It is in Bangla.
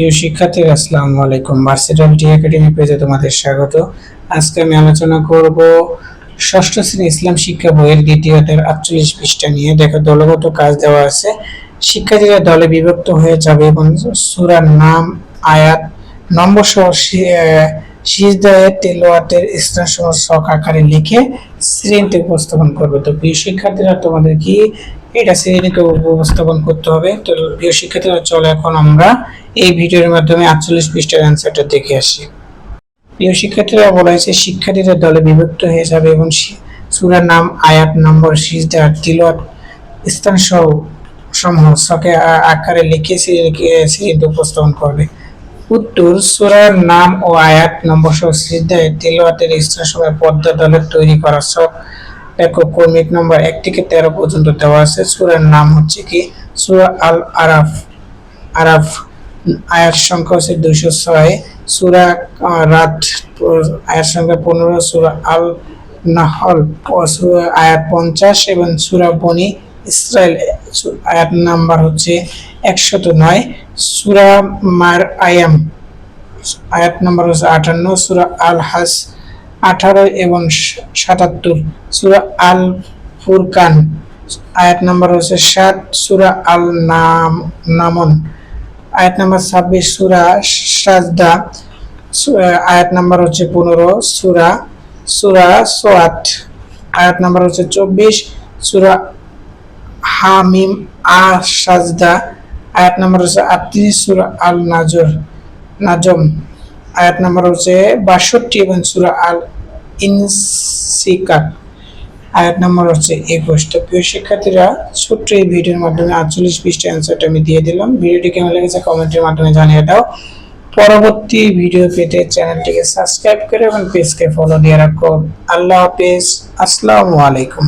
প্রিয় শিক্ষার্থীরা, আসসালামু আলাইকুম। ভার্সিটাল টি একাডেমি পেজে তোমাদের স্বাগত। আজকে আমি আলোচনা করব ষষ্ঠ শ্রেণি ইসলাম শিক্ষা বইয়ের দ্বিতীয়তের আটচল্লিশ পৃষ্ঠা নিয়ে। দেখো, দলগত কাজ দেওয়া আছে। শিক্ষার্থীরা দলে বিভক্ত হয়ে যাবে এবং সুরার নাম, আয়াত নম্বর সহ সি- আহ, সিজদায়ের তেলাওয়াতের স্থানসমূহ শখ আকারে লিখে শ্রেণীতে উপস্থাপন করবে। তো প্রিয় শিক্ষার্থীরা তোমাদের কি এটা শ্রেণীকে উপস্থাপন করতে হবে? তো প্রিয় শিক্ষার্থীরা চলো এখন আমরা এই ভিডিওর মাধ্যমে আটচল্লিশ পৃষ্ঠার অ্যান্সারটা দেখে আসি। প্রিয় শিক্ষার্থীরা বলা হয়েছে শিক্ষার্থীরা দলে বিভক্ত হয়ে যাবে এবং সুরার নাম আয়াত নম্বর সিজদা তিলত স্থান সহ সমূহ শখে আকারে লিখে শ্রেণীকে শ্রেণীতে উপস্থাপন করবে। উত্তর সুরার নাম ও আয়াত নম্বর সহ সিজদায় তিলওয়াতের স্থান সময় পদ্মা দলের তৈরি করা সব দেখো কর্মিক নম্বর এক থেকে তেরো পর্যন্ত দেওয়া আছে। সূরার নাম হচ্ছে কি? সুরা আল আরাফ আরাফ আয়াত সংখ্যা হচ্ছে দুইশো ছয়। সুরা রাত আয়াত সংখ্যা পনেরো, সুরা আল নাহল আয়াত পঞ্চাশ এবং সুরা বনি ইসরায়েল আয়াত নাম্বার হচ্ছে একশত নয়, সুরা মার আয়াম। আয়াত নাম্বার হচ্ছে আটান্ন, সুরা আল হাস আঠারো এবং সাতাত্তর, সুরা আল ফুরকান আয়াত নাম্বার হচ্ছে সাত, সুরা আল নাম নামন। আয়াত নাম্বার ছাব্বিশ, সুরা সাজদা। আয়াত নাম্বার হচ্ছে পনেরো, সুরা সুরা সোয়াত। আয়াত নাম্বার হচ্ছে চব্বিশ, সূরা হামিম আ সাজদা, আয়াত নাম্বার হচ্ছে আটত্রিশ সূরা আল নাজর নাজম। আয়াত নাম্বার হচ্ছে বাষট্টি এবং সূরা আল ইনসিকাত আয়াত নাম্বার হচ্ছে একুশ। তো প্রিয় শিক্ষার্থীরা, ছোট্ট এই ভিডিওর মাধ্যমে আটচল্লিশ পৃষ্ঠা অ্যান্সারটা আমি দিয়ে দিলাম। ভিডিওটি কেমন লেগেছে কমেন্টের মাধ্যমে জানিয়ে দাও। পরবর্তী ভিডিও পেতে চ্যানেলটিকে সাবস্ক্রাইব করে এবং পেজকে ফলো দিয়ে রাখো। আল্লাহ হাফেজ। আসসালামু আলাইকুম।